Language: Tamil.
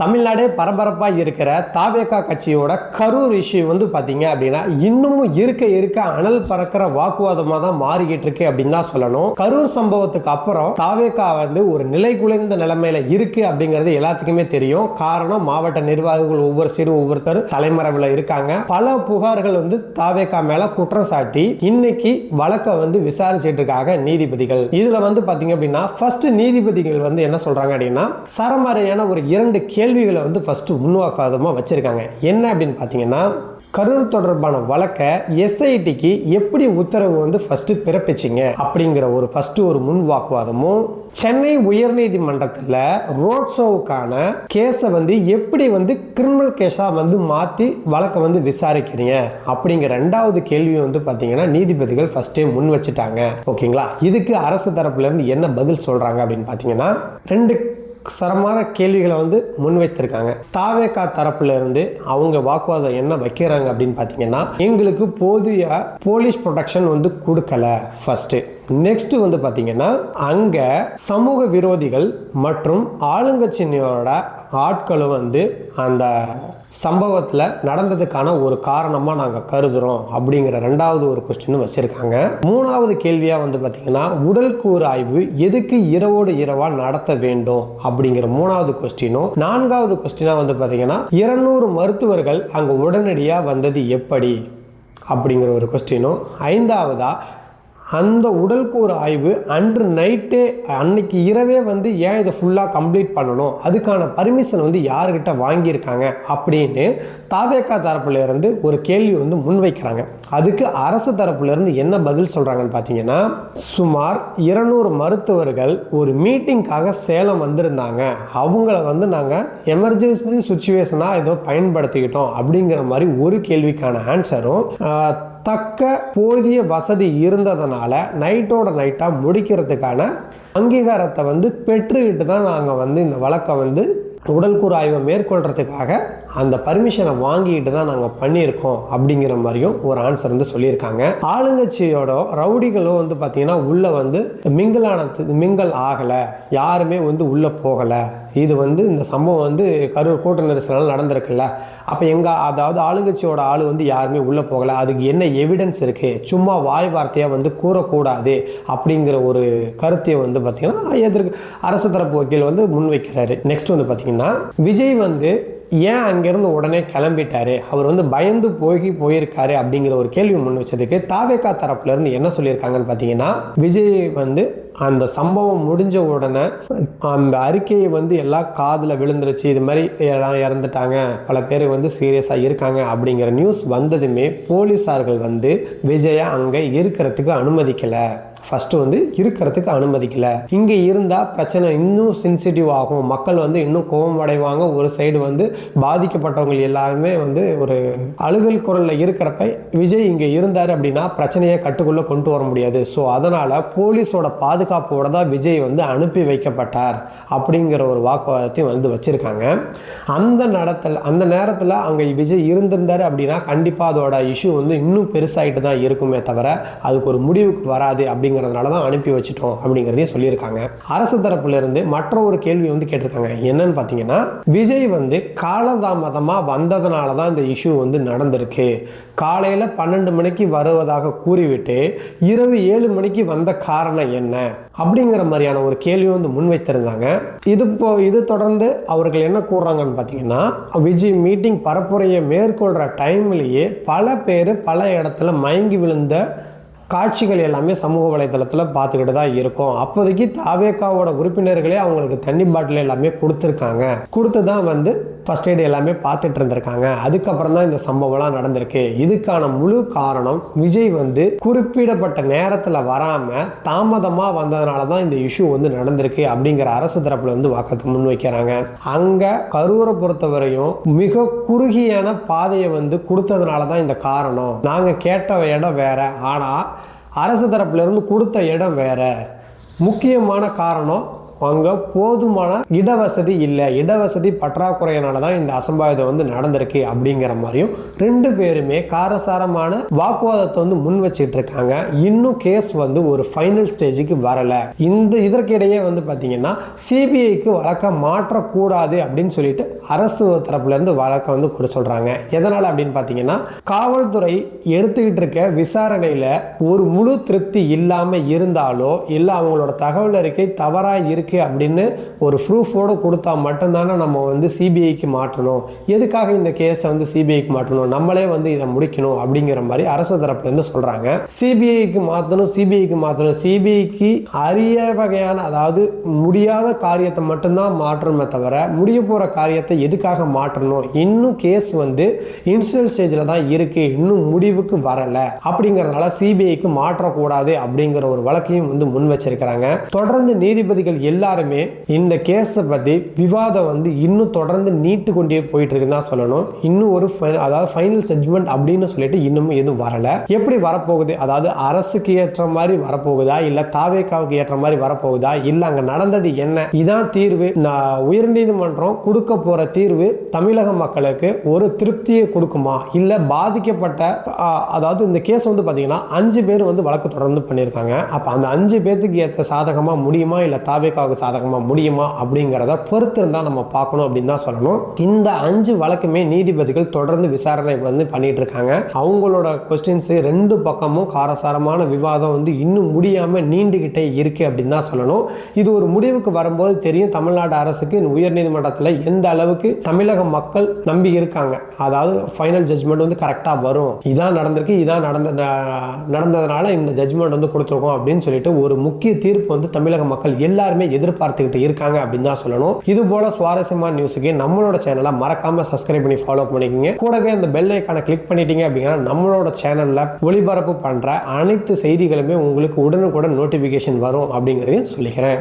தமிழ்நாடே பரபரப்பாக இருக்கிற தாவேகா கட்சியோட கரூர் இஷ்யூ வந்து பார்த்தீங்க அப்படின்னா இன்னமும் இருக்க இருக்க அனல் பறக்கிற வாக்குவாதமாக தான் மாறிக்கிட்டு இருக்கு அப்படின்னு தான் சொல்லணும். கரூர் சம்பவத்துக்கு அப்புறம் தாவேகா வந்து ஒரு நிலை குலைந்த நிலைமையில இருக்கு அப்படிங்கிறது எல்லாத்துக்குமே தெரியும். காரணம் மாவட்ட நிர்வாகிகள் ஒவ்வொரு சைடும் ஒவ்வொருத்தர் தலைமறைவில் இருக்காங்க. பல புகார்கள் வந்து தாவேகா மேல குற்றம் சாட்டி இன்னைக்கு வழக்கை வந்து விசாரிச்சிட்டு இருக்காங்க நீதிபதிகள். இதுல வந்து பார்த்தீங்க அப்படின்னா ஃபர்ஸ்ட் நீதிபதிகள் வந்து என்ன சொல்றாங்க அப்படின்னா சரமாரியான ஒரு இரண்டு கேள்விகளை வந்து ஃபஸ்ட்டு முன்வாக்காதமாக வச்சுருக்காங்க. என்ன அப்படின்னு பார்த்தீங்கன்னா கரூர் தொடர்பான வழக்கை எஸ்ஐடிக்கு எப்படி உத்தரவு வந்து ஃபஸ்ட்டு பிறப்பிச்சிங்க? அப்படிங்கிற ஒரு ஃபஸ்ட்டு ஒரு முன் வாக்குவாதமும் சென்னை உயர்நீதிமன்றத்தில் ரோட் ஷோவுக்கான கேஸை வந்து எப்படி வந்து கிரிமினல் கேஸாக வந்து மாற்றி வழக்கை வந்து விசாரிக்கிறீங்க? அப்படிங்கிற ரெண்டாவது கேள்வியை வந்து பார்த்தீங்கன்னா நீதிபதிகள் ஃபஸ்ட்டே முன் வச்சுட்டாங்க. ஓகேங்களா? இதுக்கு அரசு தரப்புல இருந்து என்ன பதில் சொல்கிறாங்க அப்படின்னு பார்த்தீங்கன்னா ரெண்டு சரமான கேள்விகளை வந்து முன்வைத்திருக்காங்க. தாவேகா தரப்புல இருந்து அவங்க வாக்குவாதம் என்ன வைக்கிறாங்க அப்படின்னு பார்த்தீங்கன்னா எங்களுக்கு போதிய போலீஸ் ப்ரொடெக்ஷன் வந்து கொடுக்கல ஃபர்ஸ்ட்டு நெக்ஸ்ட் வந்து பார்த்தீங்கன்னா அங்க சமூக விரோதிகள் மற்றும் ஆளுங்கட்சியினரோட ஆட்களும் வந்து அந்த சம்பவத்தில் நடந்ததுக்கான ஒரு காரணமாக நாங்கள் கருதுகிறோம் அப்படிங்கிற ரெண்டாவது ஒரு கொஸ்டின் வச்சுருக்காங்க. மூணாவது கேள்வியாக வந்து பார்த்திங்கன்னா உடல் கூறு ஆய்வு எதுக்கு இரவோடு இரவாக நடத்த வேண்டும் அப்படிங்கிற மூணாவது கொஸ்டினும் நான்காவது கொஸ்டினாக வந்து பார்த்திங்கன்னா இருநூறு மருத்துவர்கள் அங்கே உடனடியாக வந்தது எப்படி அப்படிங்கிற ஒரு கொஸ்டினும் ஐந்தாவதாக அந்த உடல்கூறு ஆய்வு அன்று நைட்டே அன்னைக்கு இரவே வந்து ஏன் இதை ஃபுல்லாக கம்ப்ளீட் பண்ணணும்? அதுக்கான பர்மிஷன் வந்து யாருக்கிட்ட வாங்கியிருக்காங்க? அப்படின்னு தாவேக்கா தரப்புலேருந்து ஒரு கேள்வி வந்து முன்வைக்கிறாங்க. அதுக்கு அரசு தரப்புலேருந்து என்ன பதில் சொல்கிறாங்கன்னு பார்த்தீங்கன்னா சுமார் இருநூறு மருத்துவர்கள் ஒரு மீட்டிங்காக சேலம் வந்திருந்தாங்க. அவங்கள வந்து நாங்கள் எமர்ஜென்சி சுச்சுவேஷனாக ஏதோ பயன்படுத்திக்கிட்டோம் அப்படிங்கிற மாதிரி ஒரு கேள்விக்கான ஆன்சரும் தக்க போதிய வசதி இருந்ததுனால நைட்டோட நைட்டாக முடிக்கிறதுக்கான அங்கீகாரத்தை வந்து பெற்றுக்கிட்டு தான் நாங்கள் வந்து இந்த வழக்கை வந்து உடல்கூறு ஆய்வை மேற்கொள்கிறதுக்காக அந்த பர்மிஷனை வாங்கிட்டு தான் நாங்கள் பண்ணியிருக்கோம் அப்படிங்கிற மாதிரியும் ஒரு ஆன்சர் வந்து சொல்லியிருக்காங்க. ஆளுங்கட்சியோட ரவுடிகளும் வந்து பார்த்தீங்கன்னா உள்ளே வந்து மிங்கிள் மிங்கல் ஆகலை. யாருமே வந்து உள்ளே போகலை. இது வந்து இந்த சம்பவம் வந்து கரூர் கூட்ட நெரிசலால் நடந்திருக்குல்ல. அப்போ எங்கள் அதாவது ஆளுங்கட்சியோட ஆள் வந்து யாருமே உள்ளே போகலை. அதுக்கு என்ன எவிடன்ஸ் இருக்குது சும்மா வாய் வார்த்தையாக வந்து கூறக்கூடாது அப்படிங்கிற ஒரு கருத்தையை வந்து பார்த்திங்கன்னா எதிர்க்கு அரசு தரப்பு வக்கீல் வந்து முன்வைக்கிறாரு. நெக்ஸ்ட் வந்து பார்த்திங்கன்னா விஜய் வந்து ஏன் அங்கேருந்து உடனே கிளம்பிட்டாரு? அவர் வந்து பயந்து போய் போயிருக்காரு அப்படிங்கிற ஒரு கேள்வி முன் வச்சதுக்கு தாவேக்கா தரப்புலேருந்து என்ன சொல்லியிருக்காங்கன்னு பார்த்தீங்கன்னா விஜய் வந்து அந்த சம்பவம் முடிஞ்ச உடனே அந்த அறிக்கையை வந்து எல்லாம் காதில் விழுந்துருச்சு இது மாதிரி எல்லாம் இறந்துட்டாங்க பல பேர் வந்து சீரியஸாக இருக்காங்க அப்படிங்கிற நியூஸ் வந்ததுமே போலீஸார்கள் வந்து விஜயை அங்கே இருக்கிறதுக்கு அனுமதிக்கலை. ஃபஸ்ட்டு வந்து இருக்கிறதுக்கு அனுமதிக்கலை. இங்கே இருந்தால் பிரச்சனை இன்னும் சென்சிட்டிவ் ஆகும். மக்கள் வந்து இன்னும் கோபம் அடைவாங்க. ஒரு சைடு வந்து பாதிக்கப்பட்டவங்க எல்லாருமே வந்து ஒரு அழுகல் குரலில் இருக்கிறப்ப விஜய் இங்கே இருந்தார் அப்படின்னா பிரச்சனையை கட்டுக்குள்ளே கொண்டு வர முடியாது. ஸோ அதனால் போலீஸோட பாதுகாப்போட தான் விஜய் வந்து அனுப்பி வைக்கப்பட்டார் அப்படிங்கிற ஒரு வாக்குவாதத்தையும் வந்து வச்சுருக்காங்க. அந்த நடத்தல் அந்த நேரத்தில் அங்கே விஜய் இருந்திருந்தார் அப்படின்னா கண்டிப்பாக அதோட இஷ்யூ வந்து இன்னும் பெருசாகிட்டு தான் இருக்குமே தவிர அதுக்கு ஒரு முடிவுக்கு வராது அப்படிங்கிறதுனால தான் அனுப்பி வச்சிட்டோம் அப்படிங்கிறதையும் சொல்லியிருக்காங்க. அரசு தரப்புலேருந்து மற்ற ஒரு கேள்வி வந்து கேட்டிருக்காங்க. என்னன்னு பார்த்தீங்கன்னா விஜய் வந்து காலதாமதமாக வந்ததுனால தான் இந்த இஷ்யூ வந்து நடந்திருக்கு. காலையில் பன்னெண்டு மணிக்கு வருவதாக கூறிவிட்டு இரவு ஏழு மணிக்கு வந்த காரணம் என்ன? அப்படிங்கிற மாதிரியான ஒரு கேள்வி வந்து முன்வைத்திருந்தாங்க இது இப்போ இது தொடர்ந்து அவர்கள் என்ன கூறுறாங்கன்னு பார்த்தீங்கன்னா விஜய் மீட்டிங் பரப்புரையை மேற்கொள்கிற டைம்லேயே பல பேர் பல இடத்துல மயங்கி விழுந்த காட்சிகள் எல்லாமே சமூக வலைதளத்தில் பார்த்துக்கிட்டு தான் இருக்கும். அப்போதைக்கு தாவேக்காவோட உறுப்பினர்களே அவங்களுக்கு தண்ணி பாட்டில் எல்லாமே கொடுத்துருக்காங்க. கொடுத்து தான் வந்து ஃபஸ்ட் எய்டு எல்லாமே பார்த்துட்டு இருந்திருக்காங்க. அதுக்கப்புறம் தான் இந்த சம்பவம்லாம் நடந்திருக்கு. இதுக்கான முழு காரணம் விஜய் வந்து குறிப்பிடப்பட்ட நேரத்தில் வராமல் தாமதமாக வந்ததுனால தான் இந்த இஷ்யூ வந்து நடந்திருக்கு அப்படிங்கிற அரசு தரப்பில் வந்து வாக்கத்தை முன்வைக்கிறாங்க. அங்கே கரூரை பொறுத்தவரையும் மிக குறுகியான பாதையை வந்து கொடுத்ததுனால தான் இந்த காரணம். நாங்கள் கேட்ட இடம் வேற. ஆனால் அரசு தரப்புலேருந்து கொடுத்த இடம் வேற. முக்கியமான காரணம் அங்கே போதுமான இடவசதி இல்லை. இடவசதி பற்றாக்குறையினால தான் இந்த அசம்பாவிதம் வந்து நடந்திருக்கு அப்படிங்கிற மாதிரியும் ரெண்டு பேருமே காரசாரமான வாக்குவாதத்தை வந்து முன் வச்சுட்டு இருக்காங்க. இன்னும் கேஸ் வந்து ஒரு ஃபைனல் ஸ்டேஜுக்கு வரலை. இந்த இதற்கிடையே வந்து பார்த்தீங்கன்னா சிபிஐக்கு வழக்கை மாற்றக்கூடாது அப்படின்னு சொல்லிட்டு அரசு தரப்புலேருந்து வழக்கை வந்து கொடு சொல்கிறாங்க எதனால் அப்படின்னு பார்த்தீங்கன்னா காவல்துறை எடுத்துக்கிட்டு இருக்க விசாரணையில் ஒரு முழு திருப்தி இல்லாமல் இருந்தாலோ இல்லை அவங்களோட தகவல் அறிக்கை தவறாக இருக்கு அப்படின்னு ஒரு ப்ரூஃபோடு கொடுத்தா மட்டும்தானே நம்ம வந்து சிபிஐக்கு மாற்றணும். எதுக்காக இந்த கேஸை வந்து சிபிஐக்கு மாற்றணும்? நம்மளே வந்து இதை முடிக்கணும் அப்படிங்கிற மாதிரி அரசு தரப்புலேருந்து சொல்கிறாங்க சிபிஐக்கு மாற்றணும் சிபிஐக்கு மாற்றணும் சிபிஐக்கு அரிய வகையான அதாவது முடியாத காரியத்தை மட்டும்தான் மாற்றணுமே தவிர முடிய போகிற காரியத்தை எதுக்காக மாற்றணும்? இன்னும் கேஸ் வந்து இன்சிடல் ஸ்டேஜில் தான் இருக்கு. இன்னும் முடிவுக்கு வரல. அப்படிங்கிறதுனால சிபிஐக்கு மாற்றக்கூடாது அப்படிங்கிற ஒரு வழக்கையும் வந்து முன் வச்சிருக்கிறாங்க. தொடர்ந்து நீதிபதிகள் எல்லாருமே இந்த கேஸை பற்றி விவாதம் வந்து இன்னும் தொடர்ந்து நீட்டு கொண்டே போயிட்டு இருக்குன்னு தான் சொல்லணும். இன்னும் ஒரு அதாவது ஃபைனல் ஜட்ஜ்மெண்ட் அப்படின்னு சொல்லிட்டு இன்னமும் எதுவும் வரல. எப்படி வரப்போகுது? அதாவது அரசுக்கு ஏற்ற மாதிரி வரப்போகுதா? இல்லை தாவேக்காவுக்கு ஏற்ற மாதிரி வரப்போகுதா? இல்லை அங்கே நடந்தது என்ன? இதான் தீர்வு. நான் உயர்நீதிமன்றம் கொடுக்க போகிற தீர்வு தமிழக மக்களுக்கு ஒரு திருப்தியை கொடுக்குமா? இல்லை பாதிக்கப்பட்ட அதாவது இந்த கேஸ் வந்து பார்த்தீங்கன்னா அஞ்சு பேர் வந்து வழக்கு தொடர்ந்து பண்ணியிருக்காங்க. அப்போ அந்த அஞ்சு பேர்த்துக்கு ஏற்ற சாதகமா முடியுமா? இல்லை தாவேக்கா தாவேக்காவுக்கு சாதகமா முடியுமா அப்படிங்கிறத பொறுத்து நம்ம பார்க்கணும் அப்படின்னு தான் சொல்லணும். இந்த அஞ்சு வழக்குமே நீதிபதிகள் தொடர்ந்து விசாரணை வந்து பண்ணிட்டு இருக்காங்க அவங்களோட கொஸ்டின்ஸ் ரெண்டு பக்கமும் காரசாரமான விவாதம் வந்து இன்னும் முடியாமல் நீண்டுகிட்டே இருக்கு அப்படின்னு தான் சொல்லணும். இது ஒரு முடிவுக்கு வரும்போது தெரியும் தமிழ்நாடு அரசுக்கு உயர்நீதிமன்றத்தில் எந்த அளவுக்கு தமிழக மக்கள் நம்பி இருக்காங்க. அதாவது ஃபைனல் ஜட்மெண்ட் வந்து கரெக்டாக வரும். இதான் நடந்திருக்கு இதான் நடந்த நடந்ததுனால இந்த ஜட்மெண்ட் வந்து கொடுத்துருக்கோம் அப்படின்னு சொல்லிட்டு ஒரு முக்கிய தீர்ப்பு வந்து தமிழக மக்கள் எல்லாருமே எதிர்பார்த்துக்கிட்டு இருக்காங்க அப்படின்னு தான் சொல்லணும். இது போல சுவாரஸ்யமான நியூஸுக்கு நம்மளோட சேனலை மறக்காம சப்ஸ்கிரைப் பண்ணி ஃபாலோ பண்ணிக்கோங்க. கூடவே அந்த பெல் ஐக்கானை கிளிக் பண்ணிட்டீங்க அப்படின்னா நம்மளோட சேனல்ல ஒளிபரப்பு பண்ற அனைத்து செய்திகளுமே உங்களுக்கு உடனுக்குடன் நோட்டிபிகேஷன் வரும் அப்படிங்கிறதையும் சொல்லிக்கிறேன்.